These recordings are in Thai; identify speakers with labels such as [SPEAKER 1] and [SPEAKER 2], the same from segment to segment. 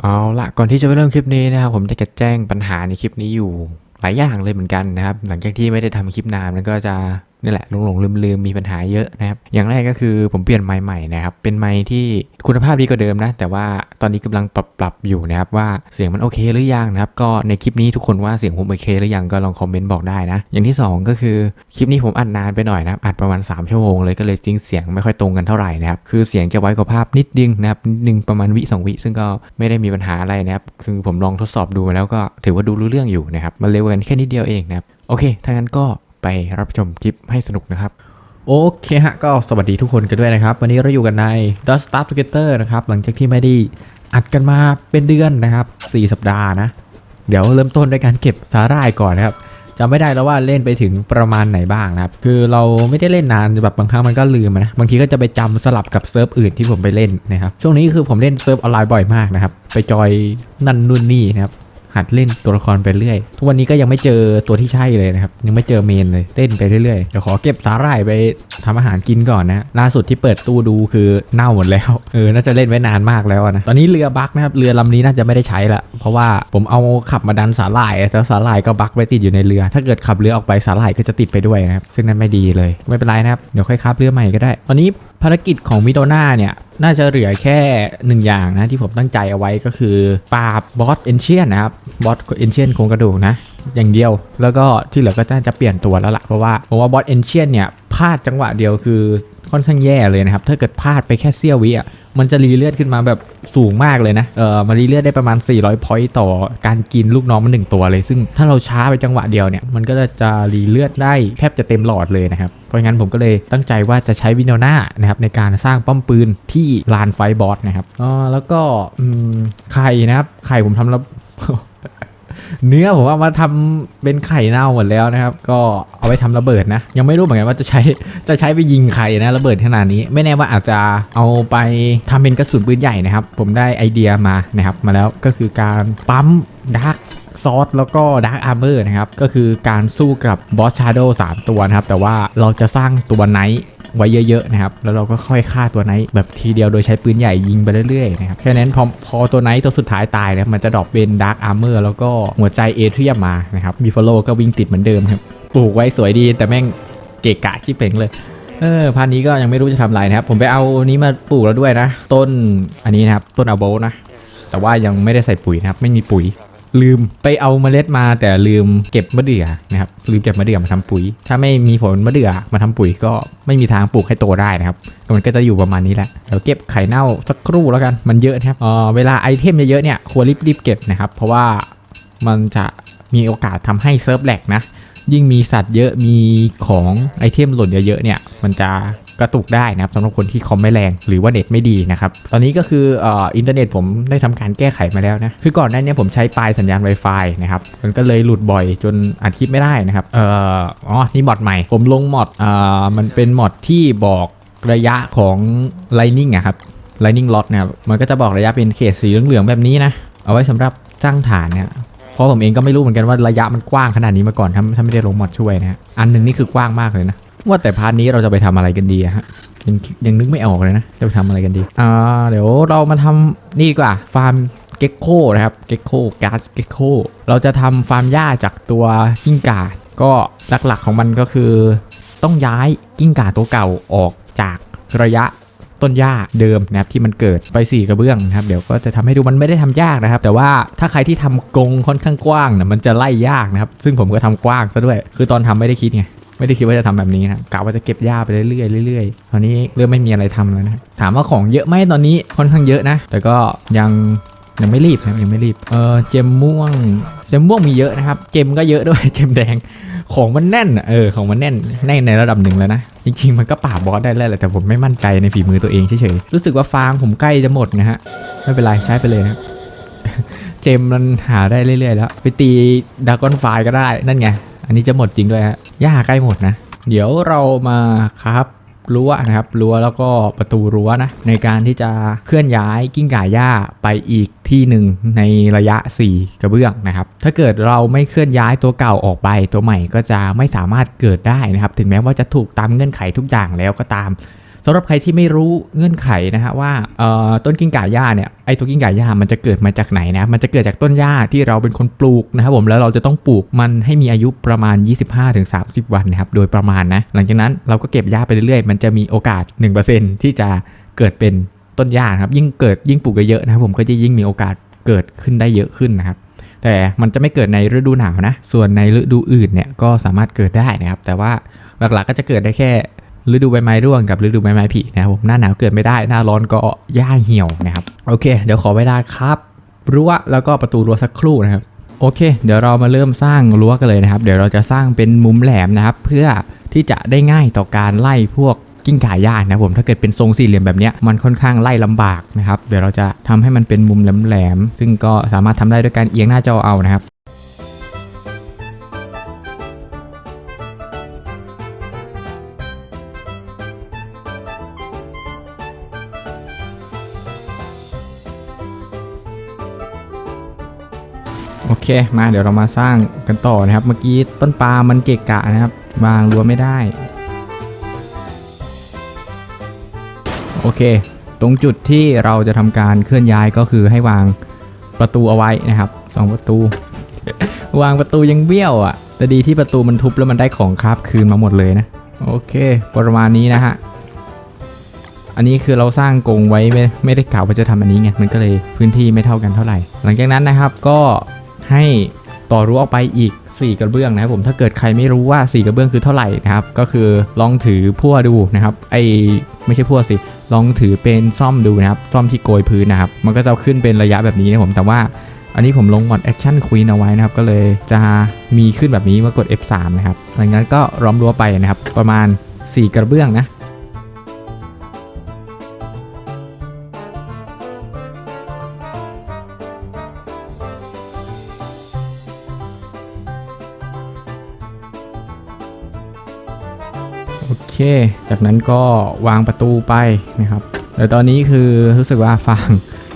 [SPEAKER 1] เอาละก่อนที่จะไปเริ่มคลิปนี้นะครับผมจะจะแจ้งปัญหาในคลิปนี้อยู่หลายอย่างเลยเหมือนกันนะครับ หลังจากที่ไม่ได้ทำคลิปนานมันก็จะ นี่แหละหลงหลงลืมลืมมีปัญหาเยอะนะครับอย่างแรกก็คือผมเปลี่ยนไมค์ใหม่นะครับเป็นไมค์ที่คุณภาพดีกว่าเดิมนะ แต่ว่าตอนนี้กำลังปรับปรับอยู่นะครับว่าเสียงมันโอเคหรือยังนะครับ ก็ในคลิปนี้ทุกคนว่าเสียงผมโอเคหรือยังก็ลองคอมเมนต์บอกได้นะ อย่างที่สองก็คือคลิปนี้ผมอัดนานไปหน่อยนะครับอัดประมาณ3ชั่วโมงเลยก็เลยซิงเสียงไม่ค่อยตรงกันเท่าไหร่นะครับคือเสียงจะไว้กว่าภาพนิดนึงนะครับนิดนึงประมาณวิสองวิซึ่งก็ไม่ได้มีปัญหาอะไรนะครับคือผมลองทดสอบดูมาแล้วก็ถือว่าดูรู้เรื่องอยู่นะครับมันเร็วกันแค่นิดเดียวเองนะครับโอเคถ้างั้นก็ ไปรับชมคลิปให้สนุกนะครับ โอเคฮะ ก็สวัสดีทุกคนกันด้วยนะครับ วันนี้เราอยู่กันใน Dust Start Together นะครับ หลังจากที่ไม่ได้อัดกันมาเป็นเดือนนะครับ 4 สัปดาห์นะ เดี๋ยวเริ่มต้นด้วยการเก็บสาหร่ายก่อนนะครับจำไม่ได้แล้วว่าเล่นไปถึงประมาณไหนบ้างนะครับ คือเราไม่ได้เล่นนานแบบบางครั้งมันก็ลืมนะ บางทีก็จะไปจำสลับกับเซิร์ฟอื่นที่ผมไปเล่นนะครับ ช่วงนี้คือผมเล่นเซิร์ฟออนไลน์บ่อยมากนะครับ ไปจอยนั่นนู่นนี่นะครับ หัดเล่นตัวละครไปเรื่อย ทุกวันนี้ก็ยังไม่เจอตัวที่ใช่เลยนะครับ ยังไม่เจอเมนเลยเล่นไปเรื่อยๆ เดี๋ยวขอเก็บสาหร่ายไปทำอาหารกินก่อนนะ ล่าสุดที่เปิดตู้ดูคือเน่าหมดแล้ว เออ น่าจะเล่นไว้นานมากแล้วนะ ตอนนี้เรือบั๊กนะครับ เรือลำนี้น่าจะไม่ได้ใช้ละ เพราะว่าผมเอาขับมาดันสาหร่ายแต่สาหร่ายก็บั๊กไว้ติดอยู่ในเรือ ถ้าเกิดขับเรือออกไปสาหร่ายก็จะติดไปด้วยนะครับ ซึ่งนั่นไม่ดีเลย ไม่เป็นไรนะครับ เดี๋ยวค่อยขับเรือใหม่ก็ได้ ตอนนี้ ภารกิจของมิโดนาเนี่ย น่าจะเหลือแค่หนึ่งอย่างนะ ที่ผมตั้งใจเอาไว้ก็คือปราบบอสเอนเชียนนะครับ บอสเอนเชียนโครงกระดูกนะ อย่างเดียวแล้วก็ที่เหลือก็น่าจะเปลี่ยนตัวแล้วล่ะ เพราะว่าผมว่าบอสเอนเชียนเนี่ยพลาดจังหวะเดียวคือค่อนข้างแย่เลยนะครับ ถ้าเกิดพลาดไปแค่เสี้ยววิอะ มันจะรีเลือดขึ้นมาแบบสูงมากเลยนะ เออมารีเลือดได้ประมาณ 400 พอยต์ต่อการกินลูกน้องมันหนึ่งตัวเลย ซึ่งถ้าเราช้าไปจังหวะเดียวเนี่ย มันก็จะรีเลือดได้แทบจะเต็มหลอดเลยนะครับ เพราะงั้นผมก็เลยตั้งใจว่าจะใช้วินโนนานะครับในการสร้างป้อมปืนที่ลานไฟบอสนะครับ อ๋อ แล้วก็อืมไข่นะครับ ไข่ผมทำแล้ว เนื้อผมเอามาทำเป็นไข่เน่าหมดแล้วนะครับ ก็เอาไว้ทำระเบิดนะ ยังไม่รู้เหมือนกันว่าจะใช้จะใช้ไปยิงใครนะระเบิดขนาดนี้ ไม่แน่ว่าอาจจะเอาไปทำเป็นกระสุนปืนใหญ่นะครับ ผมได้ไอเดียมานะครับ มาแล้วก็คือการปั๊มดาร์กซอสแล้วก็ดาร์กอาร์เมอร์นะครับ ก็คือการสู้กับบอสชาร์โดสามตัวนะครับ แต่ว่าเราจะสร้างตัวไนท์ ไว้เยอะๆนะครับ แล้วเราก็ค่อยฆ่าตัวไนท์แบบทีเดียวโดยใช้ปืนใหญ่ยิงไปเรื่อยๆนะครับแค่นั้นพอพอตัวไนท์ตัวสุดท้ายตายนะมันจะดรอปเป็นดาร์กอาร์เมอร์แล้วก็หัวใจเอเทียมมานะครับมีฟอลโลก็วิ่งติดเหมือนเดิมครับปลูกไว้สวยดีแต่แม่งเกะกะชิบเป่งเลยเออพันนี้ก็ยังไม่รู้จะทำอะไรนะครับ ผมไปเอานี้มาปลูกแล้วด้วยนะ ต้นอันนี้นะครับ ต้นอาโบนะ แต่ว่ายังไม่ได้ใส่ปุ๋ยนะครับ ไม่มีปุ๋ย ลืมไปเอาเมล็ดมาแต่ลืมเก็บมะเดื่อนะครับลืมเก็บมะเดื่อมาทำปุ๋ย ถ้าไม่มีผลมะเดื่อมาทำปุ๋ยก็ไม่มีทางปลูกให้โตได้นะครับมันก็จะอยู่ประมาณนี้แหละเดี๋ยวเก็บไข่เน่าสักครู่แล้วกันมันเยอะนะครับเออเวลาไอเทมเยอะๆเนี่ยควรรีบๆเก็บนะครับ เพราะว่ามันจะมีโอกาสทำให้เซิร์ฟแหลกนะยิ่งมีสัตว์เยอะมีของไอเทมหล่นเยอะๆเนี่ยมันจะ กระตุกได้นะครับสำหรับคนที่คอมไม่แรงหรือว่าเน็ตไม่ดีนะครับตอนนี้ก็คืออ,อินเทอร์เน็ตผมได้ทำการแก้ไขมาแล้วนะคือก่อนหน้านี้ผมใช้ปลายสัญญาณ Wi-Fi นะครับมันก็เลยหลุดบ่อยจนอัดคลิปไม่ได้นะครับเอ่ออ๋อนี่มอดใหม่ ผมลงมอดเอ่อมันเป็นมอดที่บอกระยะของ Lightning อะครับ Lightning Lot นะครับมันก็จะบอกระยะเป็นเขตสีเหลืองๆแบบนี้นะเอาไว้สำหรับสร้างฐานเนี่ยเพราะผมเองก็ไม่รู้เหมือนกันว่าระยะมันกว้างขนาดนี้มาก่อนถ้าถ้าไม่ได้ลงมอดช่วยนะฮะอันหนึ่งนี่คือกว้างมากเลยนะ ว่าแต่พาร์ทนี้เราจะไปทำอะไรกันดีอะฮะยังยังนึกไม่ออกเลยนะจะไปทำอะไรกันดีอ่าเดี๋ยวเรามาทำนี่ดีกว่าฟาร์มเก็กโคนะครับเก็กโคก๊าซเก็กโคเราจะทำฟาร์มหญ้าจากตัวกิ้งก่าก็หลักๆของมันก็คือ ต้องย้ายกิ้งก่าตัวเก่าออกจากระยะต้นหญ้าเดิมนะครับที่มันเกิดไปสี่กระเบื้องนะครับเดี๋ยวก็จะทำให้ดูมันไม่ได้ทำยากนะครับ แต่ว่าถ้าใครที่ทำกรงค่อนข้างกว้างเนี่ยมันจะไล่ยากนะครับ ซึ่งผมก็ทำกว้างซะด้วย คือตอนทำไม่ได้คิดไง ไม่ได้คิดว่าจะทำแบบนี้นะกะว่าจะเก็บหญ้าไปเรื่อยๆเรื่อยๆตอนนี้เริ่มไม่มีอะไรทำแล้วนะถามว่าของเยอะไหมตอนนี้ค่อนข้างเยอะนะ แต่ก็ยังยังไม่รีบนะครับยังไม่รีบเออเจมม่วงเจมม่วงมีเยอะนะครับ เจมก็เยอะด้วยเจมแดงของมันแน่นเออของมันแน่นแน่นในระดับหนึ่งแล้วนะจริงๆมันก็ปราบบอสได้แล้วแหละแต่ผมไม่มั่นใจในฝีมือตัวเองเฉยๆรู้สึกว่าฟางผมใกล้จะหมดนะฮะไม่เป็นไรใช้ไปเลยนะเจมมันหาได้เรื่อยๆแล้ว ไปตีดากอนไฟก็ได้นั่นไง อันนี้จะหมดจริงด้วยฮะย่าใกล้หมดนะ เดี๋ยวเรามาครับรั้วนะครับรั้วแล้วก็ประตูรั้วนะในการที่จะเคลื่อนย้ายกิ้งก่าหญ้าไปอีกที่หนึ่งในระยะ 4 กระเบื้องนะครับ ถ้าเกิดเราไม่เคลื่อนย้ายตัวเก่าออกไปตัวใหม่ก็จะไม่สามารถเกิดได้นะครับ ถึงแม้ว่าจะถูกตามเงื่อนไขทุกอย่างแล้วก็ตาม
[SPEAKER 2] สำหรับใครที่ไม่รู้เงื่อนไขนะฮะว่าต้นกิ้งก่าหญ้าเนี่ยไอ้ตัวกิ้งก่าหญ้ามันจะเกิดมาจากไหนนะมันจะเกิดจากต้นหญ้าที่เราเป็นคนปลูกนะครับผมแล้วเราจะต้องปลูกมันให้มีอายุประมาณ 25-30 วันนะครับโดยประมาณนะหลังจากนั้นเราก็เก็บหญ้าไปเรื่อยๆ มันจะมีโอกาส 1%ที่จะเกิดเป็นต้นหญ้าครับยิ่งเกิดยิ่งปลูกเยอะนะครับผมก็จะยิ่งมีโอกาสเกิดขึ้นได้เยอะขึ้นนะครับแต่มันจะไม่เกิดในฤดูหนาวนะ ส่วนในฤดูอื่นเนี่ยก็สามารถเกิดได้นะครับ แต่ว่าหลักๆก็จะเกิดได้แค่ ฤดูใบไม้ร่วงกับฤดูใบไม้ผลินะครับผมหน้าหนาวเกิดไม่ได้หน้าร้อนก็หญ้าเหี่ยวนะครับโอเค เดี๋ยวขอเวลาครับรั้วแล้วก็ประตูรั้วสักครู่นะครับโอเค เดี๋ยวเรามาเริ่มสร้างรั้วกันเลยนะครับ เดี๋ยวเราจะสร้างเป็นมุมแหลมนะครับ เพื่อที่จะได้ง่ายต่อการไล่พวกกิ้งก่าย่างนะครับผมถ้าเกิดเป็นทรงสี่เหลี่ยมแบบนี้มันค่อนข้างไล่ลำบากนะครับ เดี๋ยวเราจะทำให้มันเป็นมุมแหลมๆซึ่งก็สามารถทำได้ด้วยการเอียงหน้าจอเอานะครับ เคมาเดี๋ยวเรามาสร้างกันต่อนะครับ เมื่อกี้ต้นปาล์มมันเกะกะนะครับ วางรั้วไม่ได้ โอเค ตรงจุดที่เราจะทำการเคลื่อนย้ายก็คือให้วางประตูเอาไว้นะครับสองประตู วางประตูยังเบี้ยวอะแต่ดีที่ประตูมันทุบแล้วมันได้ของคราบคืนมาหมดเลยนะ โอเค ประมาณนี้นะฮะ อันนี้คือเราสร้างกรงไว้ไม่ไม่ได้กล่าวว่าจะทำอันนี้ไง มันก็เลยพื้นที่ไม่เท่ากันเท่าไหร่ หลังจากนั้นนะครับก็ ให้ต่อรั้วออกไปอีก 4 กระเบื้องนะครับผมถ้าเกิดใครไม่รู้ว่า 4 กระเบื้องคือเท่าไหร่นะครับก็คือลองถือพั่วดูนะครับไอไม่ใช่พั่วสิลองถือเป็นซ่อมดูนะครับซ่อมที่โกยพื้นนะครับมันก็จะขึ้นเป็นระยะแบบนี้นะผมแต่ว่าอันนี้ผมลงมอดแอคชั่นควีนเอาไว้นะครับก็เลยจะมีขึ้นแบบนี้เมื่อกด F3 นะครับหลังจากนั้นก็ล้อมรั้วไปนะครับประมาณ 4 กระเบื้องนะ โอเค จากนั้นก็วางประตูไปนะครับแต่ตอนนี้คือรู้สึกว่าฟาง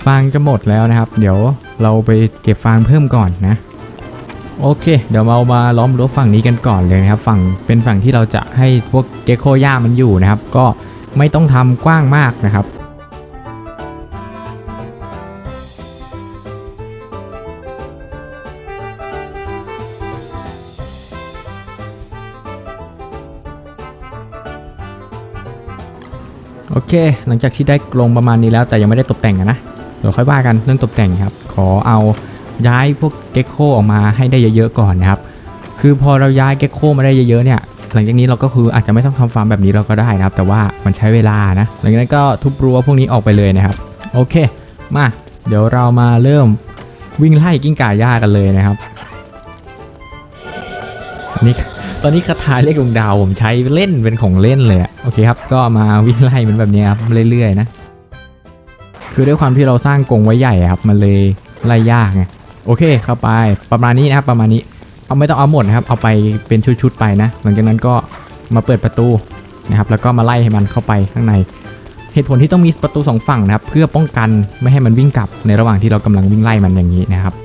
[SPEAKER 2] ฟางจะหมดแล้วนะครับ เดี๋ยวเราไปเก็บฟางเพิ่มก่อนนะโอเค เดี๋ยวเรามาล้อมรั้วฝั่งนี้กันก่อนเลยนะครับ ฝั่งเป็นฝั่งที่เราจะให้พวกเกโคย่ามันอยู่นะครับ ก็ไม่ต้องทำกว้างมากนะครับ โอเค หลังจากที่ได้กรงประมาณนี้แล้วแต่ยังไม่ได้ตกแต่งอะนะเดี๋ยวค่อยว่ากันเรื่องตกแต่งครับ ขอเอาย้ายพวกเก็กโคออกมาให้ได้เยอะๆก่อนนะครับ คือพอเราย้ายเก็กโคมาได้เยอะๆเนี่ย หลังจากนี้เราก็คืออาจจะไม่ต้องทำฟาร์มแบบนี้เราก็ได้นะครับ แต่ว่ามันใช้เวลานะ หลังจากนั้นก็ทุบรั้วพวกนี้ออกไปเลยนะครับ โอเค มา เดี๋ยวเรามาเริ่มวิ่งไล่กิ้งก่าย่ากันเลยนะครับอันนี้ ตอนนี้คาถาเรียกดวงดาวผมใช้เล่นเป็นของเล่นเลยอะโอเคครับ ก็มาวิ่งไล่มันแบบนี้ครับเรื่อยๆนะ คือด้วยความที่เราสร้างกรงไว้ใหญ่ครับ มันเลยไล่ยากไง โอเคเข้าไปประมาณนี้นะครับประมาณนี้ เอาไม่ต้องเอาหมดนะครับ เอาไปเป็นชุดๆไปนะ หลังจากนั้นก็มาเปิดประตูนะครับ แล้วก็มาไล่ให้มันเข้าไปข้างใน เหตุผลที่ต้องมีประตูสองฝั่งนะครับ เพื่อป้องกันไม่ให้มันวิ่งกลับในระหว่างที่เรากำลังวิ่งไล่มันอย่างนี้นะครับ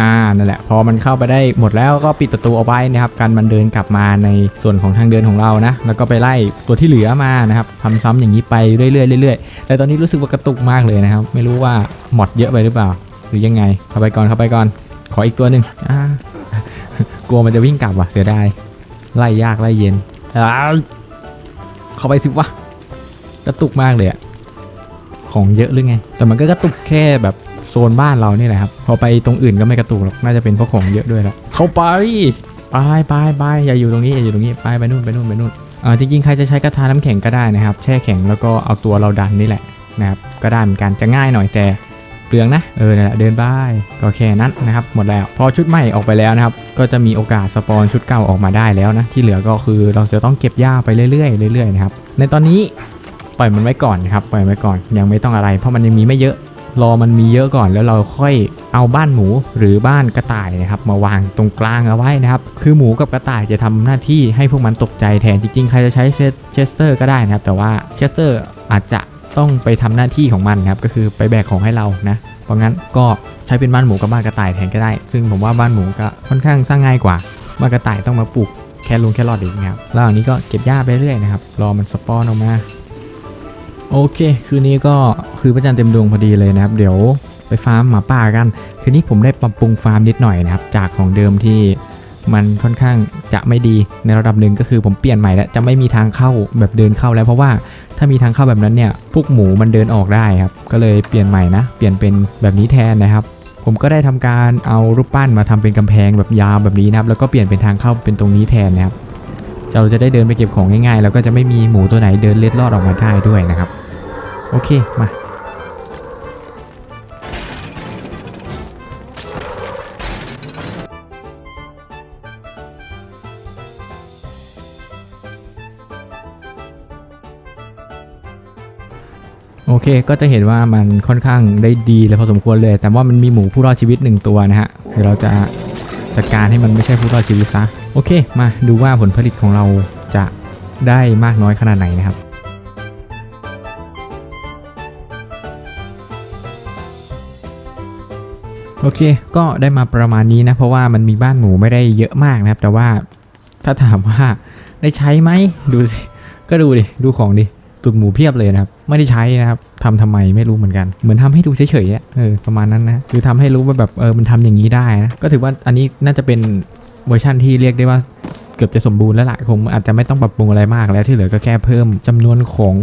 [SPEAKER 2] อ่านั่นแหละพอมันเข้าไปได้หมดแล้วก็ปิดประตูเอาไว้นะครับกันมันเดินกลับมาในส่วนของทางเดินของเรานะแล้วก็ไปไล่ตัวที่เหลือมานะครับทำซ้ำอย่างนี้ไปเรื่อยๆเรื่อยๆแต่ตอนนี้รู้สึกว่ากระตุกมากเลยนะครับ ไม่รู้ว่าหมดเยอะไปหรือเปล่า หรือยังไงเข้าไปก่อนเข้าไปก่อน ขออีกตัวหนึ่งอ่ากลัวมันจะวิ่งกลับว่ะเสียดายไล่ยากไล่เย็นอ้าวเข้าไปสิวะกระตุกมากเลยอะของเยอะหรือไง แต่มันก็กระตุกแค่แบบ โซนบ้านเรานี่แหละครับ พอไปตรงอื่นก็ไม่กระตุกหรอก น่าจะเป็นเพราะของเยอะด้วยแหละเข้าไป ไปไปไปอย่าอยู่ตรงนี้อย่าอยู่ตรงนี้ ไปไปนู่นไปนู่นไปนู่นอ่าจริงๆ ใครจะใช้กระทาน้ำแข็งก็ได้นะครับ แช่แข็งแล้วก็เอาตัวเราดันนี่แหละนะครับ ก็ได้เหมือนกัน จะง่ายหน่อยแต่เปลืองนะ เออนั่นแหละเดินไปก็แค่นั้นนะครับ หมดแล้ว พอชุดใหม่ออกไปแล้วนะครับ ก็จะมีโอกาสสปอนชุดเก่าออกมาได้แล้วนะ ที่เหลือก็คือเราจะต้องเก็บหญ้าไปเรื่อยๆเรื่อยๆนะครับ ในตอนนี้ปล่อยมันไว้ก่อนนะครับ ปล่อยไว้ก่อน ยังไม่ต้องอะไร เพราะมันยังมีไม่เยอะ รอมันมีเยอะก่อนแล้วเราค่อยเอาบ้านหมูหรือบ้านกระต่ายนะครับมาวางตรงกลางเอาไว้นะครับ คือหมูกับกระต่ายจะทำหน้าที่ให้พวกมันตกใจแทนจริงๆ ใครจะใช้เชสเตอร์ก็ได้นะครับ แต่ว่าเชสเตอร์อาจจะต้องไปทำหน้าที่ของมันนะครับก็คือไปแบกของให้เรานะเพราะงั้นก็ใช้เป็นบ้านหมูกับบ้านกระต่ายแทนก็ได้ ซึ่งผมว่าบ้านหมูก็ค่อนข้างสร้างง่ายกว่าบ้านกระต่ายต้องมาปลูกแค่ลุงแค่รอดอีกนะครับระหว่างนี้ก็เก็บหญ้าไปเรื่อยนะครับรอมันสปอนออกมา โอเคคืนนี้ก็คือพระจันทร์เต็มดวงพอดีเลยนะครับ เดี๋ยวไปฟาร์มหมาป่ากัน คืนนี้ผมได้ปรับปรุงฟาร์มนิดหน่อยนะครับ จากของเดิมที่มันค่อนข้างจะไม่ดีในระดับหนึ่งก็คือผมเปลี่ยนใหม่แล้วจะไม่มีทางเข้าแบบเดินเข้าแล้วเพราะว่าถ้ามีทางเข้าแบบนั้นเนี่ยพวกหมูมันเดินออกได้ครับ ก็เลยเปลี่ยนใหม่นะ เปลี่ยนเป็นแบบนี้แทนนะครับ ผมก็ได้ทำการเอารูปปั้นมาทำเป็นกำแพงแบบยาวแบบนี้นะครับ แล้วก็เปลี่ยนเป็นทางเข้าเป็นตรงนี้แทนนะครับ เราจะได้เดินไปเก็บของง่ายๆ แล้วก็จะไม่มีหมูตัวไหนเดินเล็ดลอดออกมาได้ด้วยนะครับ โอเค มา โอเค ก็จะเห็นว่ามันค่อนข้างได้ดีเลยพอสมควรเลย แต่ว่ามันมีหมูผู้รอดชีวิตหนึ่งตัวนะฮะ เดี๋ยวเราจะจัดการให้มันไม่ใช่ผู้รอดชีวิตซะ โอเค มาดูว่าผลผลิตของเราจะได้มากน้อยขนาดไหนนะครับโอเค ก็ได้มาประมาณนี้นะ เพราะว่ามันมีบ้านหมูไม่ได้เยอะมากนะครับ แต่ว่าถ้าถามว่าได้ใช้ไหมดูสิ ก็ดูดิ ดูของดิ ตุดหมูเพียบเลยนะครับ ไม่ได้ใช้นะครับทำทำไมไม่รู้เหมือนกัน เหมือนทำให้ดูเฉยๆอะเออประมาณนั้นนะคือทำให้รู้ว่าแบบเออมันทำอย่างนี้ได้นะ ก็ถือว่าอันนี้น่าจะเป็น เวอร์ชั่นที่เรียกได้ว่าเกือบจะสมบูรณ์แล้วล่ะคงอาจจะไม่ต้องปรับปรุงอะไรมากแล้วที่เหลือก็แค่เพิ่มจำนวนของ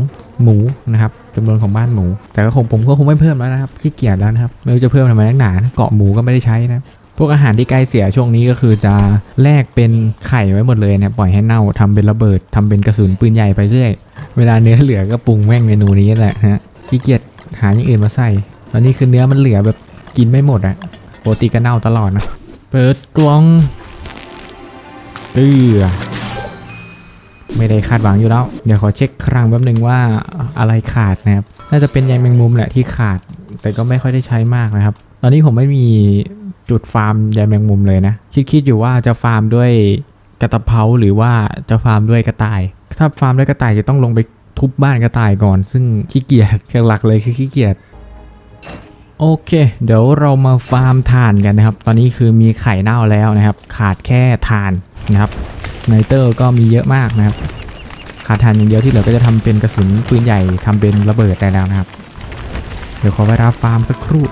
[SPEAKER 2] หมูนะครับจำนวนของบ้านหมู แต่ก็คงผมก็คงไม่เพิ่มแล้วนะครับขี้เกียจแล้วนะครับไม่รู้จะเพิ่มทำไมนักหนาเกาะหมูก็ไม่ได้ใช้นะพวกอาหารที่ใกล้เสียช่วงนี้ก็คือจะแลกเป็นไข่ไว้หมดเลยนะปล่อยให้เน่าทำเป็นระเบิดทำเป็นกระสุนปืนใหญ่ไปเรื่อย เวลาเนื้อเหลือก็ปรุงแม่งเมนูนี้แหละฮะขี้เกียจหาอย่างอื่นมาใส่ตอนนี้คือเนื้อมันเหลือแบบกินไม่หมดอะปกติก็เน่าตลอดนะเปิดกล่อง ตื้อไม่ได้คาดหวังอยู่แล้ว เดี๋ยวขอเช็คครั้งแป๊บหนึ่งว่าอะไรขาดนะครับ น่าจะเป็นใยแมงมุมแหละที่ขาด แต่ก็ไม่ค่อยได้ใช้มากนะครับ ตอนนี้ผมไม่มีจุดฟาร์มใยแมงมุมเลยนะ คิดคิดอยู่ว่าจะฟาร์มด้วยกระตะเพาหรือว่าจะฟาร์มด้วยกระต่าย ถ้าฟาร์มด้วยกระต่ายจะต้องลงไปทุบบ้านกระต่ายก่อน ซึ่งขี้เกียจหลักเลยคือขี้เกียจโอเค เดี๋ยวเรามาฟาร์มถ่านกันนะครับ ตอนนี้คือมีไข่เน่าแล้วนะครับ ขาดแค่ถ่าน นะครับไนเตอร์ก็มีเยอะมากนะครับขาดทานอย่างเดียวที่เหลือก็จะทำเป็นกระสุนปืนใหญ่ทำเป็นระเบิดได้แล้วนะครับ เดี๋ยวขอเวลาฟาร์มสักครู่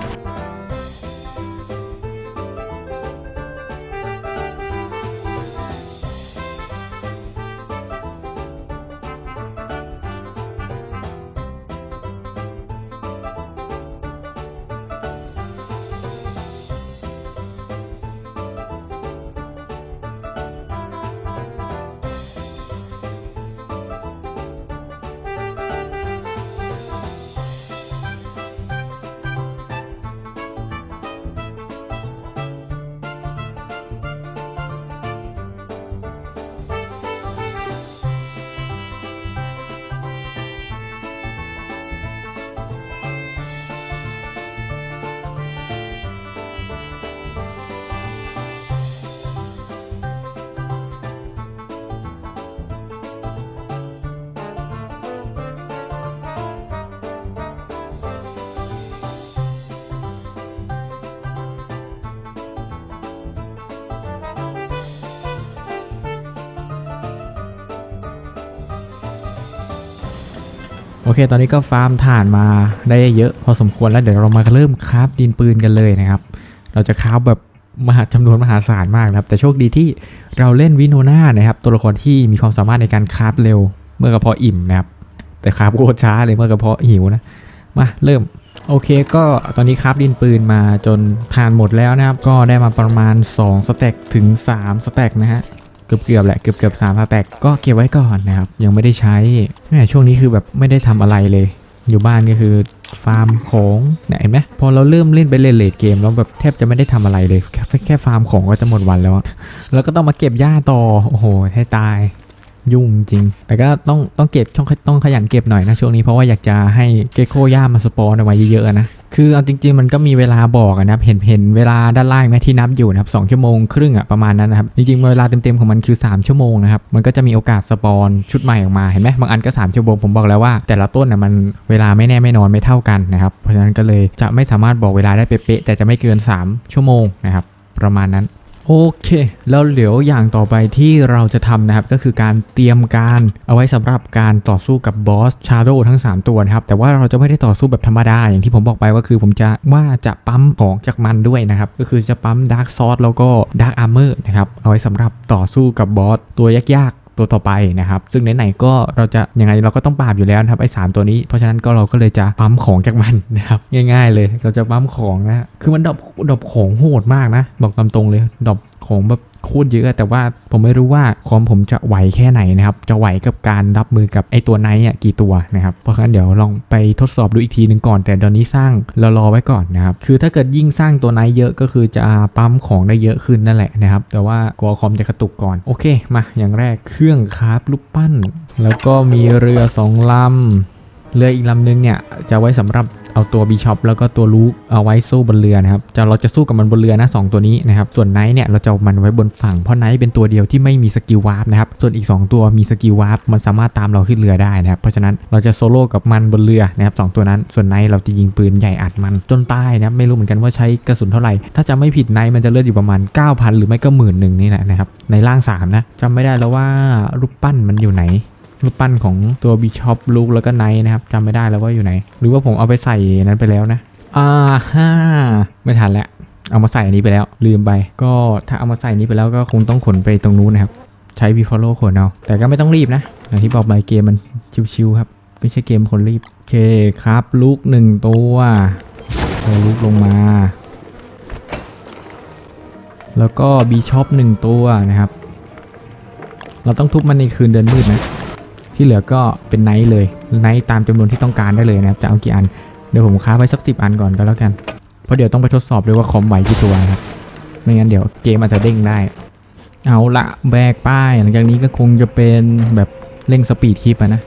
[SPEAKER 2] โอเค ตอนนี้ก็ฟาร์มถ่านมาได้เยอะพอสมควรแล้วเดี๋ยวเรามาเริ่มคราฟดินปืนกันเลยนะครับ เราจะคราฟแบบมหาจำนวนมหาศาลมากนะครับ แต่โชคดีที่เราเล่นวินโนนานะครับ ตัวละครที่มีความสามารถในการคราฟเร็ว เมื่อกระเพาะอิ่มนะครับ แต่คราฟโคตรช้าเลยเมื่อกระเพาะหิวนะ มาเริ่มโอเคก็ตอนนี้คราฟดินปืนมาจนทานหมดแล้วนะครับ ก็ได้มาประมาณ 2สเต็กถึง 3สเต็กนะฮะ เกือบเกือบๆแหละเกือบเกือบสามสแต็กก็เก็บไว้ก่อนนะครับ ยังไม่ได้ใช้แม่ช่วงนี้คือแบบไม่ได้ทำอะไรเลย อยู่บ้านก็คือฟาร์มของเนี่ยเห็นไหมพอเราเริ่มเล่นไปเล่นเลดเกมแล้วแบบแทบจะไม่ได้ทำอะไรเลย แค่แค่ฟาร์มของก็จะหมดวันแล้ว แล้วก็ต้องมาเก็บหญ้าต่อโอ้โหให้ตายยุ่งจริง แต่ก็ต้องต้องเก็บช่องต้องขยันเก็บหน่อยนะช่วงนี้เพราะว่าอยากจะให้เกโคย่ามาสปอนเอาไว้เยอะๆนะ คือเอาจริงๆมันก็มีเวลาบอกนะครับเห็นเห็นเวลาด้านล่างไหมที่นับอยู่นะครับสองชั่วโมงครึ่งอะประมาณนั้นนะครับจริงๆเวลาเต็มๆของมันคือ 3 ชั่วโมงนะครับมันก็จะมีโอกาสสปอนชุดใหม่ออกมาเห็นไหมบางอันก็ 3 ชั่วโมงผมบอกแล้วว่า แต่ละต้นน่ะมันเวลาไม่แน่ไม่นอนไม่เท่ากันนะครับเพราะฉะนั้นก็เลยจะไม่สามารถบอกเวลาได้เป๊ะๆแต่จะไม่เกิน 3 ชั่วโมงนะครับประมาณนั้น โอเค แล้วเหลียวอย่างต่อไปที่เราจะทำนะครับก็คือการเตรียมการเอาไว้สำหรับการต่อสู้กับบอสชาโดทั้ง 3 ตัวนะครับ แต่ว่าเราจะไม่ได้ต่อสู้แบบธรรมดา อย่างที่ผมบอกไปว่าคือผมจะว่าจะปั๊มของจากมันด้วยนะครับ ก็คือจะปั๊มดาร์กซอสแล้วก็ดาร์กอาร์เมอร์นะครับ เอาไว้สำหรับต่อสู้กับบอสตัวยากๆ ตัวต่อไปนะครับ ซึ่งไหนๆก็เราจะยังไงเราก็ต้องปราบอยู่แล้วนะครับไอ้สามตัวนี้ เพราะฉะนั้นก็เราก็เลยจะปั๊มของจากมันนะครับง่าย ๆ เลยเราจะปั๊มของนะคือมันดรอปดรอปของโหดมากนะ บอกตามตรงเลยดรอปของแบบ โคตรเยอะ แต่ว่าผมไม่รู้ว่าคอมผมจะไหวแค่ไหนนะครับ จะไหวกับการรับมือกับไอ้ตัวไนท์อะกี่ตัวนะครับ เพราะฉะนั้นเดี๋ยวลองไปทดสอบดูอีกทีหนึ่งก่อน แต่ตอนนี้สร้างเรารอไว้ก่อนนะครับ คือถ้าเกิดยิ่งสร้างตัวไนท์เยอะก็คือจะปั๊มของได้เยอะขึ้นนั่นแหละนะครับ แต่ว่ากลัวคอมจะกระตุกก่อน โอเค มา อย่างแรกเครื่องคราฟลูกปั้น แล้วก็มีเรือสองลำเรืออีกลำนึงเนี่ยจะไว้สำหรับ เอาตัวบีชอปแล้วก็ตัวลูกเอาไว้สู้บนเรือนะครับจะเราจะสู้กับมันบนเรือนะสองตัวนี้นะครับ ส่วนไนท์เนี่ยเราจะเอามันไว้บนฝั่ง เพราะไนท์เป็นตัวเดียวที่ไม่มีสกิลวาร์ปนะครับ ส่วนอีก 2 ตัวมีสกิลวาร์ปมันสามารถตามเราขึ้นเรือได้นะครับ เพราะฉะนั้นเราจะโซโล่กับมันบนเรือนะครับสองตัวนั้น ส่วนไนท์เราจะยิงปืนใหญ่อัดมันจนตายนะไม่รู้เหมือนกันว่าใช้กระสุนเท่าไหร่ ถ้าจะไม่ผิดไนท์มันจะเลือดอยู่ประมาณ 9,000 หรือไม่ก็หมื่นหนึ่งนี่แหละนะครับในร่างสามนะจำไม่ได้แล้วว่ารูปปั้นมันอยู่ไหน รูปปั้นของตัวบิชอปลูกแล้วก็ไนท์นะครับจำไม่ได้แล้วว่าอยู่ไหน หรือว่าผมเอาไปใส่นั้นไปแล้วนะอ่าฮ่าไม่ทันแล้วเอามาใส่อันนี้ไปแล้วลืมไป ก็ถ้าเอามาใส่นี้ไปแล้วก็คงต้องขนไปตรงนู้นนะครับ ใช้บีฟอลโล่ขนเอาแต่ก็ไม่ต้องรีบนะอย่างที่บอกไปเกมมันชิวๆครับไม่ใช่เกมคนรีบโอเคครับ ลูกหนึ่งตัวตัวลูกลงมา แล้วก็บีชอปหนึ่งตัวนะครับ เราต้องทุบมันในคืนเดินมืดนะ ที่เหลือก็เป็นไนท์เลยไนท์ตามจำนวนที่ต้องการได้เลยนะครับจะเอากี่อันเดี๋ยวผมค้าไปสักสิบอันก่อนก็แล้วกันเพราะเดี๋ยวต้องไปทดสอบด้วยว่าคอมไหวกี่ตัวครับไม่งั้นเดี๋ยวเกมอาจจะเด้งได้ เอาละแบกป้าย หลังจากนี้ก็คงจะเป็นแบบเร่งสปีดคลิปอะนะ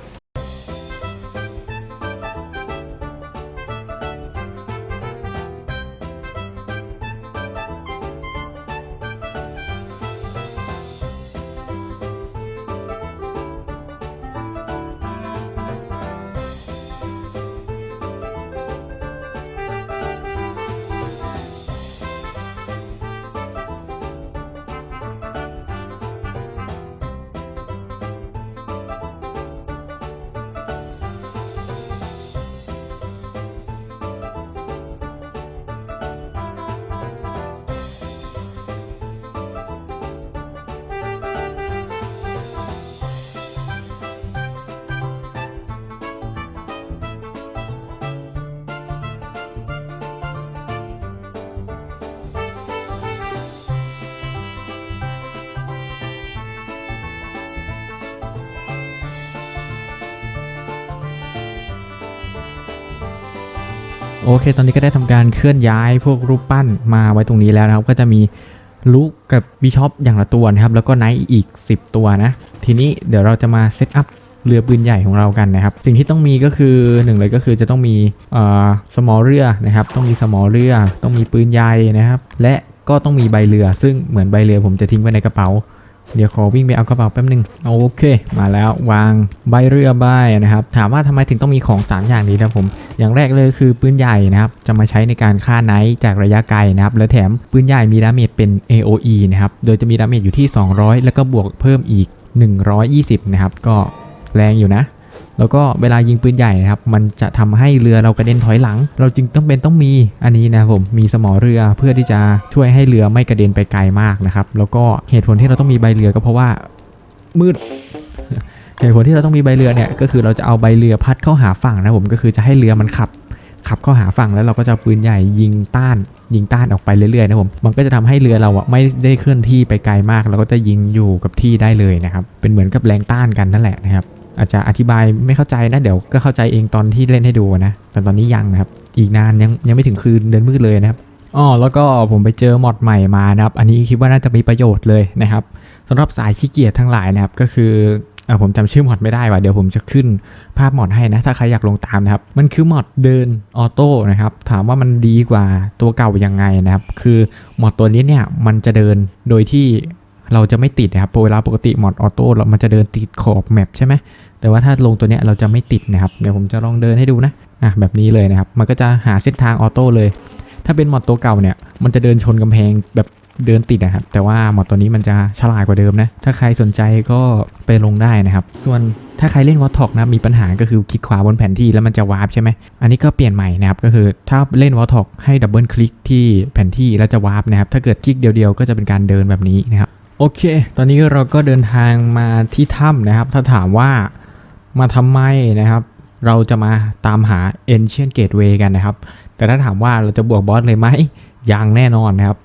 [SPEAKER 2] โอเค ตอนนี้ก็ได้ทำการเคลื่อนย้ายพวกรูปปั้นมาไว้ตรงนี้แล้วนะครับ ก็จะมีลูกกับบิชอปอย่างละตัวนะครับ แล้วก็ไนท์อีก 10 ตัวนะ ทีนี้เดี๋ยวเราจะมาเซตอัพเรือปืนใหญ่ของเรากันนะครับ สิ่งที่ต้องมีก็คือหนึ่งเลยก็คือจะต้องมีเอ่อสมอเรือนะครับ ต้องมีสมอเรือ ต้องมีปืนใหญ่นะครับ และก็ต้องมีใบเรือ ซึ่งเหมือนใบเรือผมจะทิ้งไว้ในกระเป๋า เดี๋ยวขอวิ่งไปเอากระเป๋าแป๊บนึงโอเค มาแล้ววางใบเรือใบนะครับ ถามว่าทำไมถึงต้องมีของ 3 อย่างนี้นะผม อย่างแรกเลยคือปืนใหญ่นะครับ จะมาใช้ในการฆ่าไนท์จากระยะไกลนะครับ และแถมปืนใหญ่มีดาเมจเป็น AOE นะครับ โดยจะมีดาเมจอยู่ที่ 200 แล้วก็บวกเพิ่มอีก 120 นะครับ ก็แรงอยู่นะ แล้วก็เวลายิงปืนใหญ่นะครับ มันจะทำให้เรือเรากระเด็นถอยหลัง เราจึงต้องเป็นต้องมีอันนี้นะผมมีสมอเรือเพื่อที่จะช่วยให้เรือไม่กระเด็นไปไกลมากนะครับ แล้วก็เหตุผลที่เราต้องมีใบเรือก็เพราะว่ามืดเหตุผลที่เราต้องมีใบเรือเนี่ยก็คือเราจะเอาใบเรือพัดเข้าหาฝั่งนะผมก็คือจะให้เรือมันขับขับเข้าหาฝั่งแล้วเราก็จะปืนใหญ่ยิงต้าน ยิงต้านออกไปเรื่อยๆนะผมมันก็จะทำให้เรือเราอะไม่ได้เคลื่อนที่ไปไกลมากเราก็จะยิงอยู่กับที่ได้เลยนะครับเป็นเหมือนกับแรงต้านกันนั่นแหละนะครับ อาจจะอธิบายไม่เข้าใจนะเดี๋ยวก็เข้าใจเองตอนที่เล่นให้ดูนะแต่ตอนนี้ยังนะครับ อีกนานยังยังไม่ถึงคืนเดินมืดเลยนะครับอ๋อแล้วก็ผมไปเจอมอดใหม่มานะครับ อันนี้คิดว่าน่าจะมีประโยชน์เลยนะครับสำหรับสายขี้เกียจทั้งหลายนะครับ ก็คือเออผมจำชื่อมอดไม่ได้ว่ะเดี๋ยวผมจะขึ้นภาพมอดให้นะ ถ้าใครอยากลงตามนะครับ มันคือมอดเดินออโต้นะครับ ถามว่ามันดีกว่าตัวเก่ายังไงนะครับ คือมอดตัวนี้เนี่ยมันจะเดินโดยที่เราจะไม่ติดนะครับเวลาปกติมอดออโต้เรามันจะเดินติดขอบแมปใช่ไหม แต่ว่าถ้าลงตัวเนี้ยเราจะไม่ติดนะครับ เดี๋ยวผมจะลองเดินให้ดูนะ อะแบบนี้เลยนะครับ มันก็จะหาเส้นทางออโต้เลย ถ้าเป็นมอดตัวเก่าเนี่ย มันจะเดินชนกำแพงแบบเดินติดนะครับ แต่ว่าหมอดตัวนี้มันจะฉลาดกว่าเดิมนะ ถ้าใครสนใจก็ไปลงได้นะครับ ส่วนถ้าใครเล่นวอทอกนะ มีปัญหาก็คือคลิกขวาบนแผนที่แล้วมันจะวาร์ปใช่ไหม อันนี้ก็เปลี่ยนใหม่นะครับ ก็คือถ้าเล่นวอทอกให้ดับเบิลคลิกที่แผนที่แล้วจะวาร์ปนะครับ ถ้าเกิดคลิกเดียวๆ ก็จะเป็นการเดินแบบนี้นะครับ โอเค ตอนนี้เราก็เดินทางมาที่ถ้ำนะครับ ถ้าถามว่า มาทำไมนะครับ เราจะมาตามหา Ancient Gateway กันนะครับ แต่ถ้าถามว่าเราจะบวกบอสเลยไหมยังแน่นอนนะครับ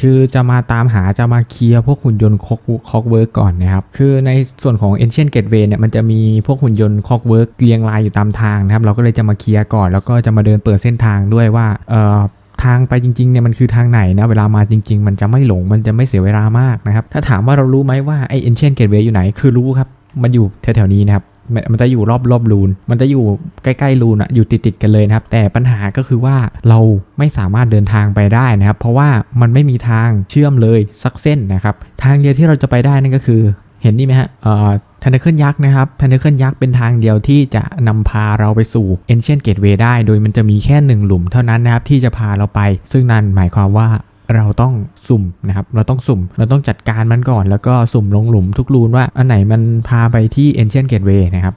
[SPEAKER 2] คือจะมาตามหาจะมาเคลียร์พวกหุ่นยนต์คอกคอกเวิร์กก่อนนะครับ คือในส่วนของ Ancient Gateway เนี่ยมันจะมีพวกหุ่นยนต์คอกเวิร์กเรียงรายอยู่ตามทางนะครับ เราก็เลยจะมาเคลียร์ก่อน แล้วก็จะมาเดินเปิดเส้นทางด้วยว่าเอ่อทางไปจริงๆเนี่ยมันคือทางไหนนะ เวลามาจริง ๆ มันจะไม่หลงมันจะไม่เสียเวลามากนะครับ ถ้าถามว่าเรารู้ไหมว่าไอ้ Ancient Gateway อยู่ไหนคือรู้ครับ มันอยู่แถวๆนี้นะครับ มันจะอยู่รอบรอบรูน มันจะอยู่ใกล้ๆรูนอะอยู่ติดๆกันเลยนะครับ แต่ปัญหาก็คือว่าเราไม่สามารถเดินทางไปได้นะครับ เพราะว่ามันไม่มีทางเชื่อมเลยสักเส้นนะครับ ทางเดียวที่เราจะไปได้นั่นก็คือ เห็นนี่ไหมฮะเอ่อทันเดอร์เคิลยักษ์นะครับทันเดอร์เคิลยักษ์เป็นทางเดียวที่จะนำพาเราไปสู่ Ancient Gateway ได้ โดยมันจะมีแค่หนึ่งหลุมเท่านั้นนะครับที่จะพาเราไป ซึ่งนั่นหมายความว่า เราต้องสุ่มนะครับ เราต้องสุ่ม เราต้องจัดการมันก่อน แล้วก็สุ่มลงหลุมทุกรูนว่าอันไหนมันพาไปที่ Ancient Gateway นะครับ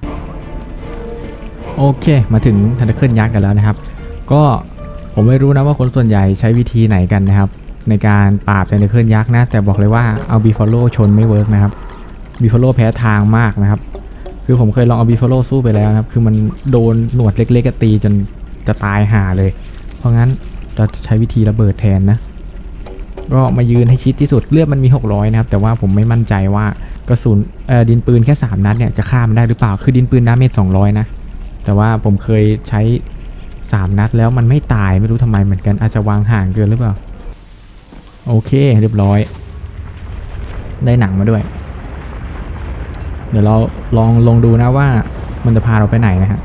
[SPEAKER 2] โอเค มาถึงทันเดอร์เคิลยักษ์กันแล้วนะครับ ก็ผมไม่รู้นะว่าคนส่วนใหญ่ใช้วิธีไหนกันนะครับ ในการปราบทันเดอร์เคิลยักษ์นะ แต่บอกเลยว่าเอาบีฟอลโลชนไม่เวิร์กนะครับบีฟ a โลแพ้ทางมากนะครับ คือผมเคยลองเอาบีฟ a โลสู้ไปแล้วนะครับ คือมันโดนหนวดเล็กๆกตีจนจะตายห่าเลย เพราะงั้นเราจะใช้วิธีระเบิดแทนนะ ก็มายืนให้ชิดที่สุดเลือดมันมี 600 นะครับ แต่ว่าผมไม่มั่นใจว่ากระสุนดินปืนแค่ 3 นัดเนี่ยจะฆ่ามันได้หรือเปล่า คือดินปืนดาเมจ200 นะ แต่ว่าผมเคยใช้ 3 นัดแล้วมันไม่ตายไม่รู้ทำไมเหมือนกันอาจจะวางห่างเกินหรือเปล่า โอเคเรียบร้อย ได้หนังมาด้วย เดี๋ยวเราลองลงดูนะว่ามันจะพาเราไปไหนนะฮะ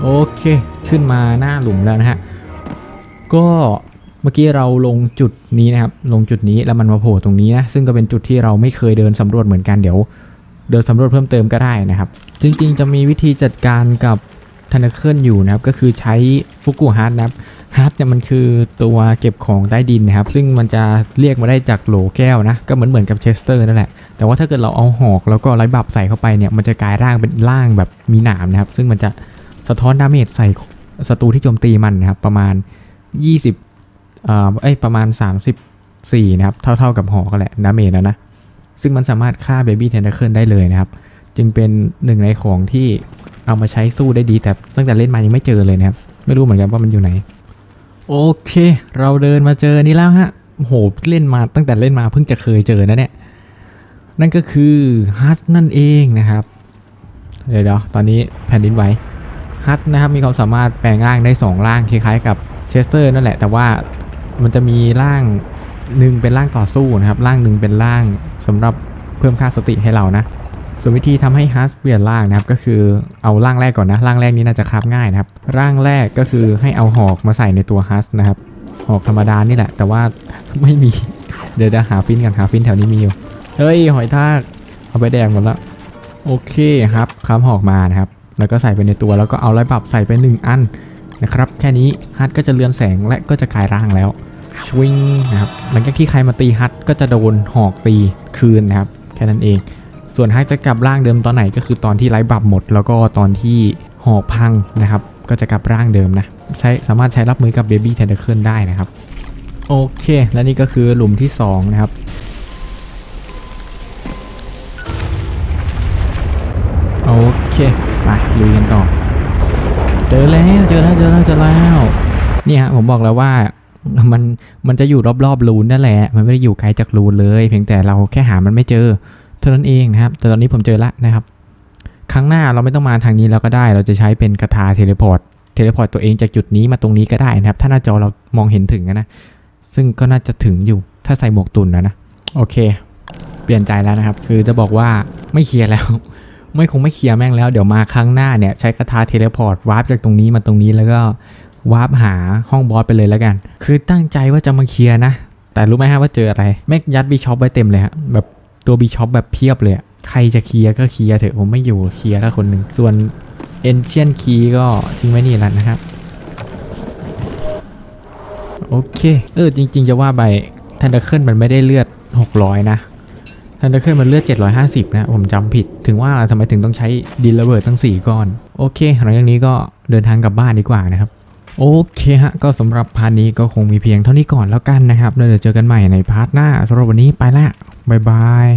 [SPEAKER 2] โอเค ขึ้นมาหน้าหลุมแล้วนะฮะ ก็ มื่อกี้เราลงจุดนี้นะครับ ลงจุดนี้แล้วมันมาโผล่ตรงนี้นะ ซึ่งก็เป็นจุดที่เราไม่เคยเดินสำรวจเหมือนกันเดี๋ยว เดินสำรวจเพิ่มเติมก็ได้นะครับ จริงๆ จะมีวิธีจัดการกับทันเดอร์เคิลอยู่นะครับ ก็คือใช้ฟุกุฮาร์ดนะครับฮาร์ดเนี่ยมันคือตัวเก็บของใต้ดินนะครับ ซึ่งมันจะเรียกมาได้จากโหลแก้วนะ ก็เหมือนเหมือนกับเชสเตอร์นั่นแหละ แต่ว่าถ้าเกิดเราเอาหอกแล้วก็ไร้บับใส่เข้าไปเนี่ย มันจะกลายร่างเป็นร่างแบบมีหนามนะครับ ซึ่งมันจะสะท้อนดาเมจใส่ศัตรูที่โจมตีมันนะครับ ประมาณ 20 อ่อเอ้ยประมาณ 34 นะครับ เท่าๆกับหอก็แหละดาเมจนะนะ ซึ่งมันสามารถฆ่าเบบี้เทนเดอร์เคิลได้เลยนะครับ จึงเป็นหนึ่งในของที่เอามาใช้สู้ได้ดีแต่ตั้งแต่เล่นมายังไม่เจอเลยนะครับ ไม่รู้เหมือนกันว่ามันอยู่ไหน โอเค เราเดินมาเจอนี่แล้วฮะโหเล่นมาตั้งแต่เล่นมาเพิ่งจะเคยเจอนะเนี่ย นั่นก็คือฮัสนั่นเองนะครับ เดี๋ยวเดี๋ยวตอนนี้แผ่นดินไหวฮัสนะครับมีความสามารถแปลงร่างได้ 2 ร่างคล้ายๆกับเชสเตอร์นั่นแหละ แต่ว่า มันจะมีร่างหนึ่งเป็นร่างต่อสู้นะครับ ร่างหนึ่งเป็นร่างสำหรับเพิ่มค่าสติให้เรานะ ส่วนวิธีทำให้ฮัสเปลี่ยนร่างนะครับ ก็คือเอาร่างแรกก่อนนะ ร่างแรกนี้น่าจะคาบง่ายนะครับ ร่างแรกก็คือให้เอาหอกมาใส่ในตัวฮัสนะครับ หอกธรรมดานี่แหละ แต่ว่าไม่มี เดี๋ยวจะหาฟินกันหาฟินแถวนี้มีอยู่ เฮ้ยหอยทากเอาไปแดงหมดแล้ว โอเคครับคำหอกมานะครับ แล้วก็ใส่ไปในตัว แล้วก็เอาไรบับใส่ไปหนึ่งอันนะครับ แค่นี้ฮัทก็จะเลือนแสงและก็จะกลายร่างแล้ว ชวิงนะครับหลังจากที่ใครมาตีฮัทก็จะโดนหอกตีคืนนะครับแค่นั้นเอง ส่วนฮัทจะกลับร่างเดิมตอนไหนก็คือตอนที่ไร้บับหมด แล้วก็ตอนที่หอกพังนะครับ ก็จะกลับร่างเดิมนะใช้สามารถใช้รับมือกับเบบี้แทนเดอร์เคิลได้นะครับโอเค และนี่ก็คือหลุมที่ 2 นะครับโอเคไปลุยกันต่อเจอแล้วเจอแล้วเจอแล้วเจอแล้วเนี่ยฮะผมบอกแล้วว่า มันมันจะอยู่รอบๆรูนนั่นแหละ มันไม่ได้อยู่ไกลจากรูนเลย เพียงแต่เราแค่หามันไม่เจอ เท่านั้นเองนะครับ แต่ตอนนี้ผมเจอละนะครับ ครั้งหน้าเราไม่ต้องมาทางนี้แล้วก็ได้ เราจะใช้เป็นกระทาเทเลพอร์ต เทเลพอร์ตตัวเองจากจุดนี้มาตรงนี้ก็ได้นะครับ ถ้าหน้าจอเรามองเห็นถึงนะ ซึ่งก็น่าจะถึงอยู่ ถ้าใส่หมวกตุนนะนะ โอเค เปลี่ยนใจแล้วนะครับ คือจะบอกว่าไม่เคลียร์แล้ว ไม่คงไม่เคลียร์แม่งแล้ว เดี๋ยวมาครั้งหน้าเนี่ยใช้กระทาเทเลพอร์ตวาร์ปจากตรงนี้มาตรงนี้แล้วก็ วาร์ปหาห้องบอสไปเลยแล้วกัน คือตั้งใจว่าจะมาเคลียร์นะ แต่รู้ไหมฮะว่าเจออะไร แม็กยัดบีช็อปไว้เต็มเลยฮะ แบบตัวบีช็อปแบบเพียบเลยใครจะเคลียร์ก็เคลียร์เถอะ ผมไม่อยู่เคลียร์แล้วคนหนึ่ง ส่วนเอนเชียนคีก็ทิ้งไว้นี่แหละนะครับ โอเค เออจริง ๆ จะว่าไปทันเดอร์เคิลมันไม่ได้เลือด 600 นะทันเดอร์เคิลมันเลือด 750 นะ ผมจำผิด ถึงว่าทำไมถึงต้องใช้ดินระเบิดทั้ง 4 ก้อน โอเคหลังจากนี้ก็เดินทางกลับบ้านดีกว่านะครับ โอเคฮะ ก็สำหรับพาร์ทนี้ก็คงมีเพียงเท่านี้ก่อนแล้วกันนะครับแล้วเดี๋ยวเจอกันใหม่ในพาร์ทหน้าสำหรับวันนี้ไปละ บ๊ายบาย